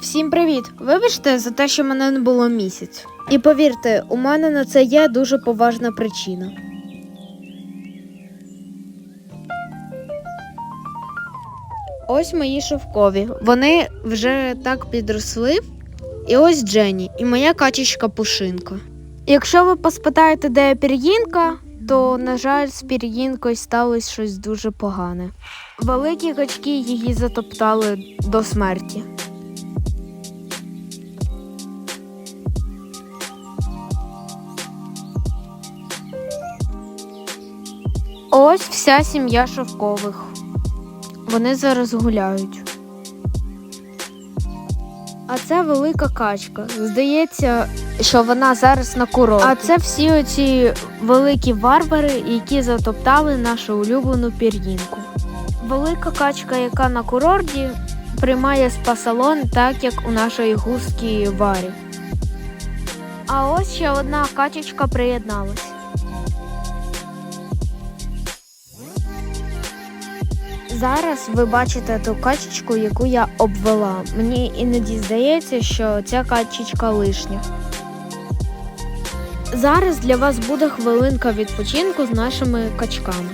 Всім привіт! Вибачте за те, що мене не було місяць. І повірте, у мене на це є дуже поважна причина. Ось мої шовкові. Вони вже так підросли. І ось Дженні, і моя качечка Пушинка. Якщо ви поспитаєте, де пір'їнка, то, на жаль, з пір'їнкою сталося щось дуже погане. Великі качки її затоптали до смерті. Ось вся сім'я шовкових. Вони зараз гуляють. А це велика качка. Здається, що вона зараз на курорті. А це всі оці великі варвари, які затоптали нашу улюблену пір'їнку. Велика качка, яка на курорті, приймає спа-салон, так як у нашої гуски варі. А ось ще одна качечка приєдналась. Зараз ви бачите ту качечку, яку я обвела. Мені іноді здається, що ця качечка лишня. Зараз для вас буде хвилинка відпочинку з нашими качками.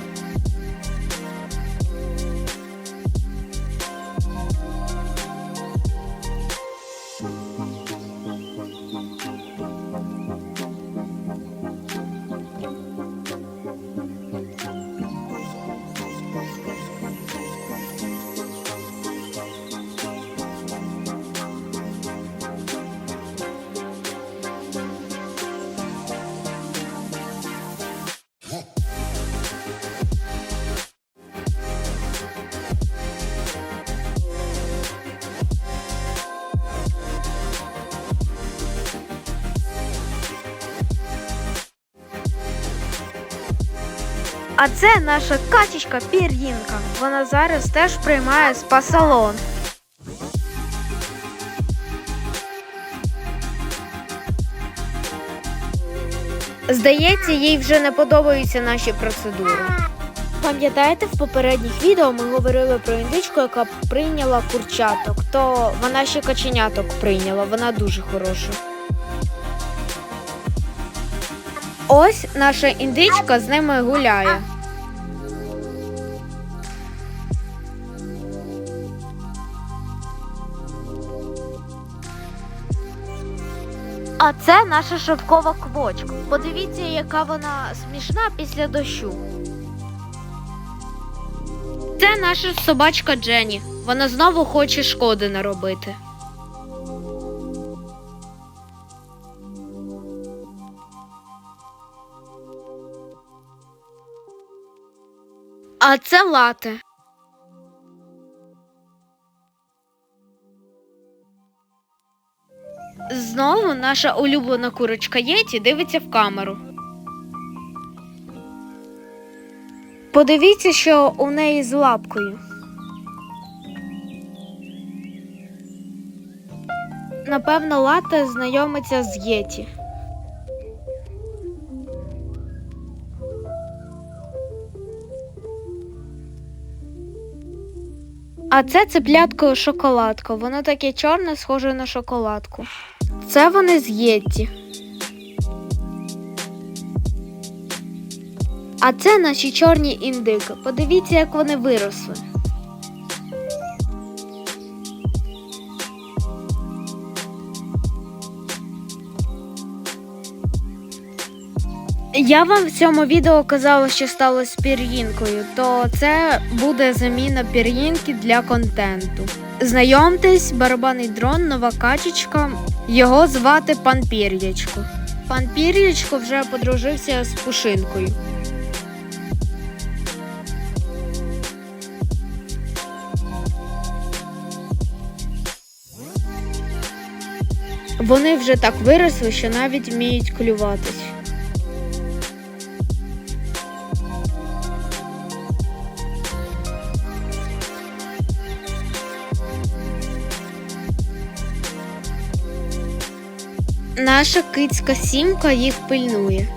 А це наша качечка Пір'їнка. Вона зараз теж приймає спа-салон. Здається, їй вже не подобаються наші процедури. Пам'ятаєте, в попередніх відео ми говорили про індичку, яка прийняла курчаток, то вона ще каченяток прийняла, вона дуже хороша. Ось наша індичка з ними гуляє. А це наша шовкова квочка. Подивіться, яка вона смішна після дощу. Це наша собачка Дженні. Вона знову хоче шкоди наробити. А це лате. Знову наша улюблена курочка Єті дивиться в камеру. Подивіться, що у неї з лапкою. Напевно, лата знайомиться з Єті. А це цеплятко шоколадка. Воно таке чорне, схоже на шоколадку. Це вони з Єтті. А це наші чорні індики. Подивіться, як вони виросли. Я вам в цьому відео казала, що сталося з пір'їнкою, то це буде заміна пір'їнки для контенту. Знайомтесь, барабанний дрон, нова качечка. Його звати пан Пір'ячко. Пан Пір'ячко вже подружився з Пушинкою. Вони вже так виросли, що навіть вміють клюватись. Наша кицька сімка їх пильнує.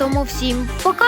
Тому всім пока!